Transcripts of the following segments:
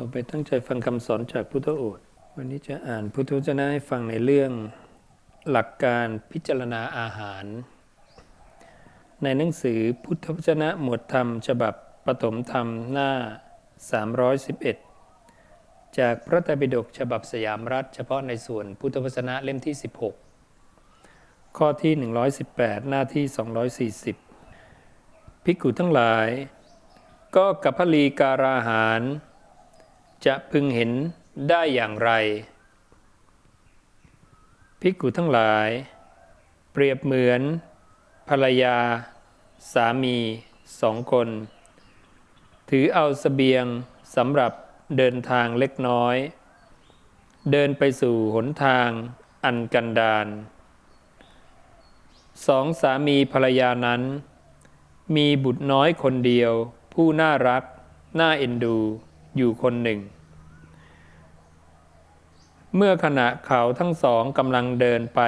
ต่อไปตั้งใจฟังคำสอนจากพุทธโอษฐ์วันนี้จะอ่านพุทธวจนะให้ฟังในเรื่องหลักการพิจารณาอาหาร ในหนังสือพุทธวจนะหมวดธรรม ฉบับปฐมธรรมหน้า 311 จากพระไตรปิฎกฉบับสยามรัฐ เฉพาะในส่วนพุทธวจนะเล่มที่ 16 ข้อที่ 118 หน้าที่ 240 ภิกขุทั้งหลาย ก็กับพลีการาหาร จะพึงเห็นได้อย่างไร ภิกขุทั้งหลาย เปรียบเหมือน ภรรยา สามีสองคน ถือเอาสเสบียงสำหรับเดินทางเล็กน้อย เดินไปสู่หนทางอันกันดารสองสามีภรรยานั้น มีบุตรน้อยคนเดียว ผู้น่ารัก น่าเอ็นดู อยู่คนหนึ่ง เมื่อขณะเขาทั้งสองกำลังเดินไป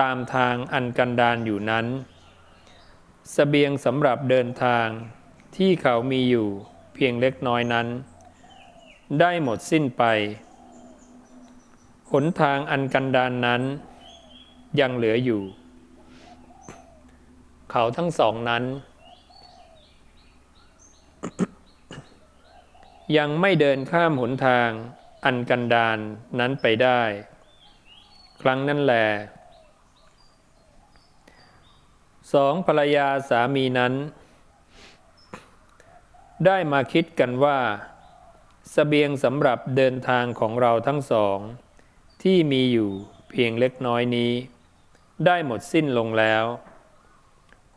ตามทางอันกันดารอยู่นั้นสเสบียงสำหรับเดินทางที่เขามีอยู่เพียงเล็กน้อยนั้น ได้หมดสิ้นไป หนทางอันกันดารนนั้น ยังเหลืออยู่ เขาทั้งสองนั้น ยังไม่เดินข้ามหนทาง อันกันดานนั้นไปได้ ครั้งนั้นแหลสองภรรยาสามีนั้น ได้มาคิดกันว่าสเสบียงสำหรับเดินทางของเราทั้งสอง ที่มีอยู่เพียงเล็กน้อยนี้ ได้หมดสิ้นลงแล้ว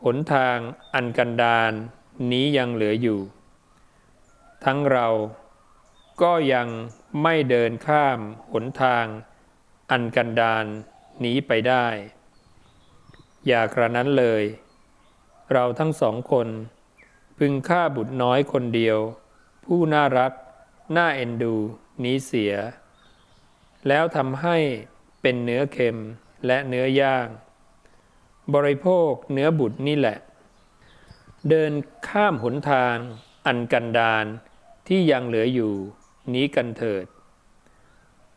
หนทางอันกันดารนี้ยังเหลืออยู่ ทั้งเราก็ยังไม่เดินข้ามหนทาง อันกันดารนี้ไปได้ อย่ากระนั้นเลย เราทั้งสองคน พึงฆ่าบุตรน้อยคนเดียว ผู้น่ารัก น่าเอ็นดูนี้เสีย แล้วทำให้เป็นเนื้อเค็มและเนื้อย่างบริโภคเนื้อบุตรนี่แหละ เดินข้ามหนทาง อันกันดารที่ยังเหลืออยู่นี้กันเถิด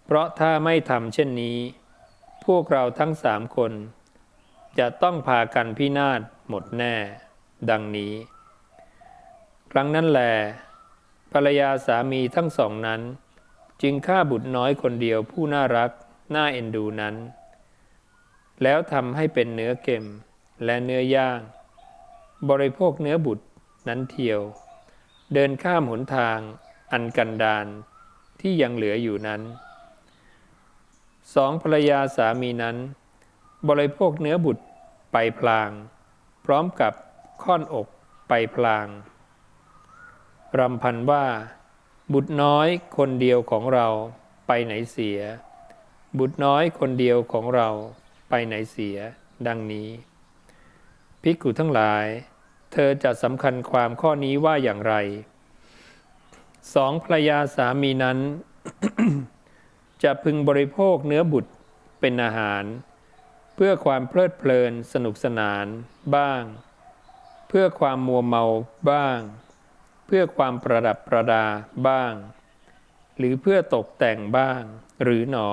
เพราะถ้าไม่ทำเช่นนี้ พวกเราทั้งสามคน จะต้องพากันพินาศหมดแน่ ดังนี้ ครั้งนั้นแหลภรรยาสามีทั้งสองนั้น จึงฆ่าบุตรน้อยคนเดียวผู้น่ารักน่าเอ็นดูนั้น แล้วทำให้เป็นเนื้อเค็มและเนื้อย่าง บริโภคเนื้อบุตรนั้นเทียว เดินข้ามหนทางอันกันดารที่ยังเหลืออยู่นั้นสองภรรยาสามีนั้น บริโภคเนื้อบุตรไปพลาง พร้อมกับค่อนอกไปพลางรำพันว่า บุตรน้อยคนเดียวของเราไปไหนเสีย บุตรน้อยคนเดียวของเราไปไหนเสีย ดังนี้ ภิกขุทั้งหลาย เธอจะสำคัญความข้อนี้ว่าอย่างไรสองภรรยาสามีนั้น จะพึงบริโภคเนื้อบุตรเป็นอาหาร เพื่อความเพลิดเพลินสนุกสนานบ้าง เพื่อความมัวเมาบ้าง เพื่อความประดับประดาบ้าง หรือเพื่อตกแต่งบ้าง หรือหนอ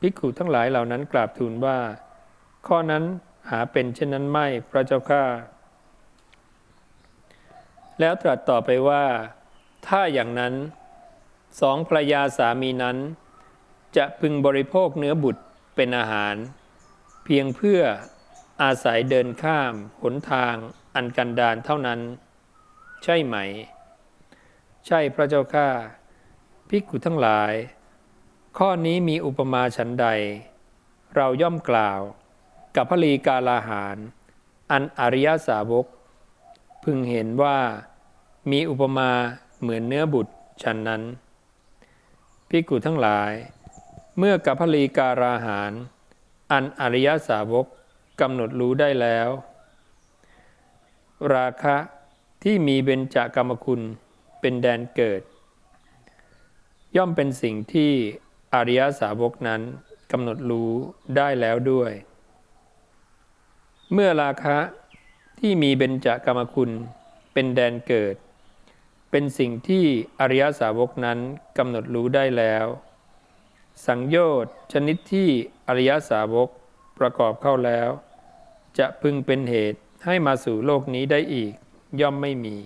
ภิกขุทั้งหลายเหล่านั้นกราบทูลว่า ข้อนั้น หาเป็นเช่นนั้นไม่พระเจ้าข้าแล้วตรัสต่อไปว่า ถ้าอย่างนั้นสองภรยาสามีนั้น จะพึงบริโภคเนื้อบุตรเป็นอาหาร เพียงเพื่ออาศัยเดินข้ามหนทางอันกันดารเท่านั้น ใช่ไหม ใช่พระเจ้าข้าภิกขุทั้งหลาย ข้อนี้มีอุปมาฉันใด เราย่อมกล่าว กับพลีกาลาหาร อันอริยสาวก พึงเห็นว่ามีอุปมาเหมือนเนื้อบุตรฉันนั้นภิกุทั้งหลาย เมื่อกับพลีการาหาร อันอริยสาวกกำหนดรู้ได้แล้ว ราคะที่มีเบญจากรรมคุณเป็นแดนเกิด ย่อมเป็นสิ่งที่อริยสาวกนั้นกำหนดรู้ได้แล้วด้วย เมื่อราคะที่มีเบญจากรรมคุณเป็นแดนเกิดเเป็นสิ่งที่อริยสาวกนั้นกำหนดรู้ได้แล้ว สังโยชน์ชนิดที่อริยสาวกประกอบเข้าแล้ว จะพึงเป็นเหตุให้มาสู่โลกนี้ได้อีกย่อมไม่มี